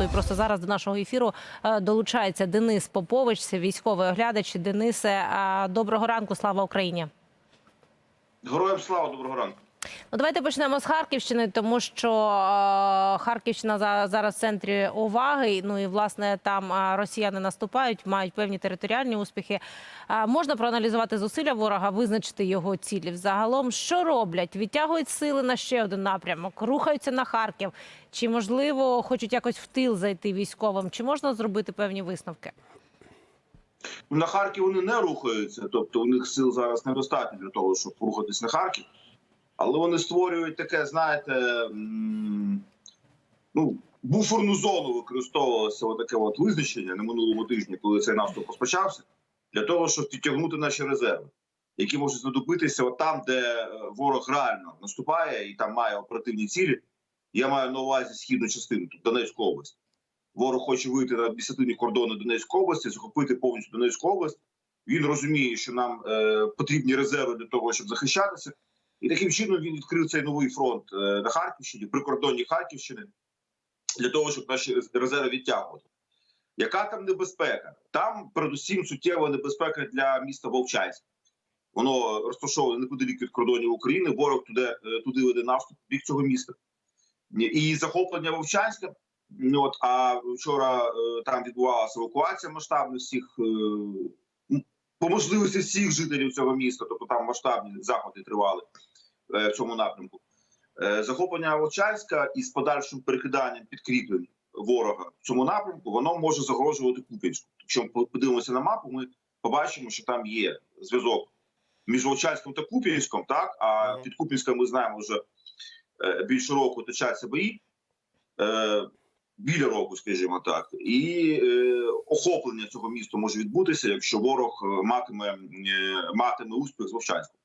фронту. І просто зараз до нашого ефіру е, долучається Денис Попович, військовий оглядач. Денисе, е, доброго ранку, слава Україні. Героям слава, доброго ранку. Ну, давайте почнемо з Харківщини, тому що е, Харківщина за- зараз в центрі уваги. Ну і власне там е, росіяни наступають, мають певні територіальні успіхи. Е, можна проаналізувати зусилля ворога, визначити його цілі. Взагалом, що роблять? Відтягують сили на ще один напрямок, рухаються на Харків. Чи можливо хочуть якось в тил зайти військовим? Чи можна зробити певні висновки? На Харків вони не рухаються, тобто у них сил зараз недостатньо для того, щоб рухатись на Харків. Але вони створюють таке, знаєте, ну, буферну зону використовувалося таке от визначення на минулому тижні, коли цей наступ розпочався, для того, щоб підтягнути наші резерви, які можуть знадобитися от там, де е, ворог реально наступає і там має оперативні цілі. Я маю на увазі східну частину, тут Донецьку область. Ворог хоче вийти на адміністративні кордони Донецької області, захопити повністю Донецьку область. Він розуміє, що нам е, потрібні резерви для того, щоб захищатися. І таким чином він відкрив цей новий фронт е, на Харківщині, прикордонні Харківщини, для того, щоб наші резерви відтягувати. Яка там небезпека? Там, передусім, суттєва небезпека для міста Вовчанськ. Воно розташоване неподалік від кордонів України. Ворог туди, е, туди веде наступ бік цього міста. І захоплення Вовчанська. Ну, от, а вчора е, там відбувалася евакуація масштабна всіх по можливості всіх жителів цього міста, тобто там масштабні заходи тривали в цьому напрямку. Е, захоплення Вовчанська із подальшим перекиданням підкріплень ворога в цьому напрямку, воно може загрожувати Куп'янську. Якщо подивимося на мапу, ми побачимо, що там є зв'язок між Вовчанськом та Куп'янськом, так а під Куп'янськом ми знаємо вже е, більше року точаться бої. Е, біля року, скажімо так, і е, охоплення цього міста може відбутися, якщо ворог е, матиме е, матиме успіх з Вовчанськом.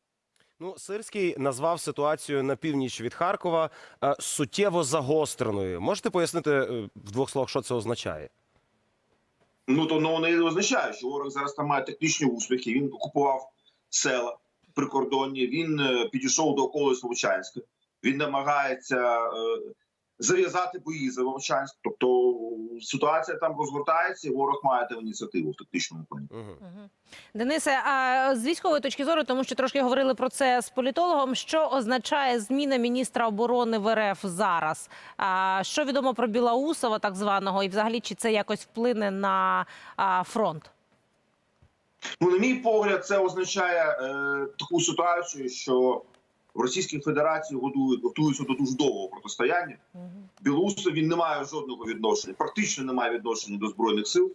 Ну, Сирський назвав ситуацію на північ від Харкова е, суттєво загостреною. Можете пояснити е, в двох словах, що це означає? Ну то ну, вони і означає, що ворог зараз там має технічні успіхи. Він окупував села прикордонні. Він е, підійшов до околиць Вовчанська. Він намагається е, зав'язати бої за Вовчанськ. Тобто ситуація там розгортається, і ворог має там ініціативу в тактичному плані. Угу. Денисе, а з військової точки зору, тому що трошки говорили про це з політологом. Що означає зміна міністра оборони в РФ зараз? А, що відомо про Білоусова, так званого, і взагалі чи це якось вплине на а, фронт? Ну, на мій погляд, це означає е, таку ситуацію, що в Російській Федерації годують готуються до дуже довгого протистояння. Білоусов він не має жодного відношення, практично не має відношення до збройних сил.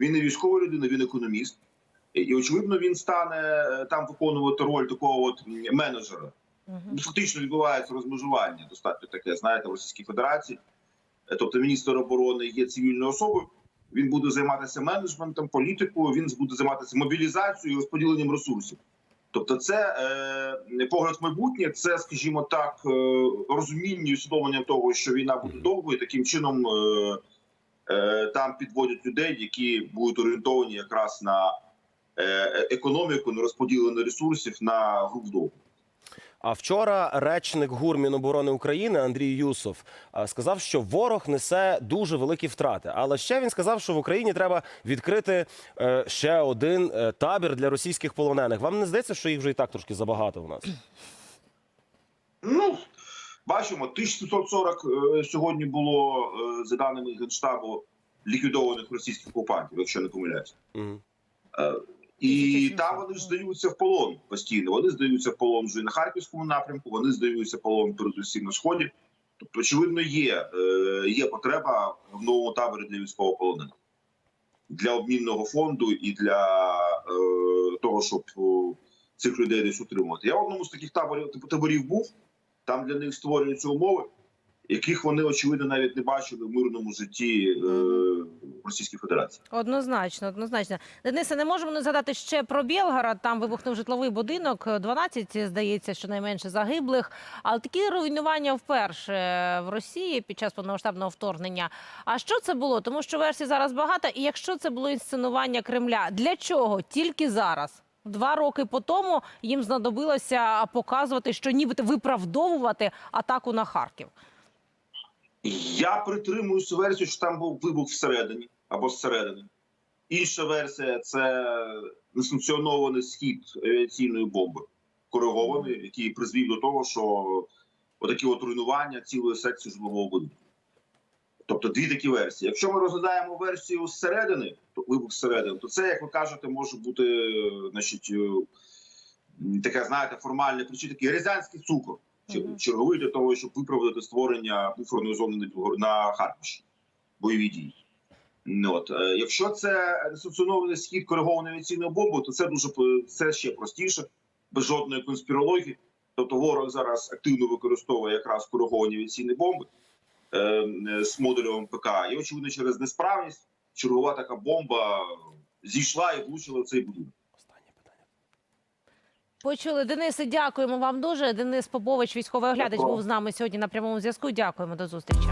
Він не військова людина, він економіст. І, очевидно, він стане е, там виконувати роль такого от менеджера. Фактично відбувається розмежування достатньо таке, знаєте, в Російській Федерації. Е, Тобто міністр оборони є цивільною особою. Він буде займатися менеджментом, політикою. Він буде займатися мобілізацією і розподіленням ресурсів. Тобто, це е, погляд в майбутнє, це, скажімо так, е, розуміння і усвідомлення того, що війна буде довгою. Таким чином е, е, там підводять людей, які будуть орієнтовані якраз на е, економіку, на розподілення ресурсів на гру вдовго. А вчора речник ГУР Міноборони України Андрій Юсов сказав, що ворог несе дуже великі втрати. Але ще він сказав, що в Україні треба відкрити е, ще один е, табір для російських полонених. Вам не здається, що їх вже і так трошки забагато у нас? Ну, бачимо, 1740 е, сьогодні було, за даними Генштабу, ліквідованих російських окупантів, якщо не помиляюся. Угу. Е, І там вони ж здаються в полон постійно. Вони здаються в полон вже на харківському напрямку, вони здаються в полон передусім на сході. Тобто, очевидно, є, е, є потреба в новому таборі для військовополонених. Для обмінного фонду і для е, того, щоб о, цих людей десь утримувати. Я в одному з таких таборів таборів був. Там для них створюються умови, яких вони очевидно навіть не бачили в мирному житті е, Російській Федерації. Однозначно, однозначно. Денисе, не можемо не згадати ще про Білгород. Там вибухнув житловий будинок. 12, здається, щонайменше загиблих. Але такі руйнування вперше в Росії під час повномасштабного вторгнення. А що це було? Тому що версій зараз багато. І якщо це було інсценування Кремля, для чого тільки зараз? Два роки по тому їм знадобилося показувати, що нібито виправдовувати атаку на Харків. Я притримуюся версію, що там був вибух всередині або зсередини. Інша версія це несанкціонований схід авіаційної бомби, коригований, який призвів до того, що отакі от руйнування цілої секції житлового будинку. Тобто дві такі версії. Якщо ми розглядаємо версію зсередини, то вибух зсередини, то це, як ви кажете, може бути е, значить, е, таке, знаєте, формальне ключі, такий рязанський цукор. Черговий для того, щоб виправдати створення буферної зони на Харківщині, бойові дії. Ну, От. е, Якщо це несанкціонований схід коригованої авіаційної бомби, то це дуже це ще простіше, без жодної конспірології. Тобто ворог зараз активно використовує якраз кориговані авіаційні бомби е, е, з модулем ПК. І очевидно, через несправність чергова така бомба зійшла і влучила в цей будинок. Почули Денисе, дякуємо вам дуже. Денис Побович, військовий оглядач, був з нами сьогодні на прямому зв'язку. Дякуємо до зустрічі.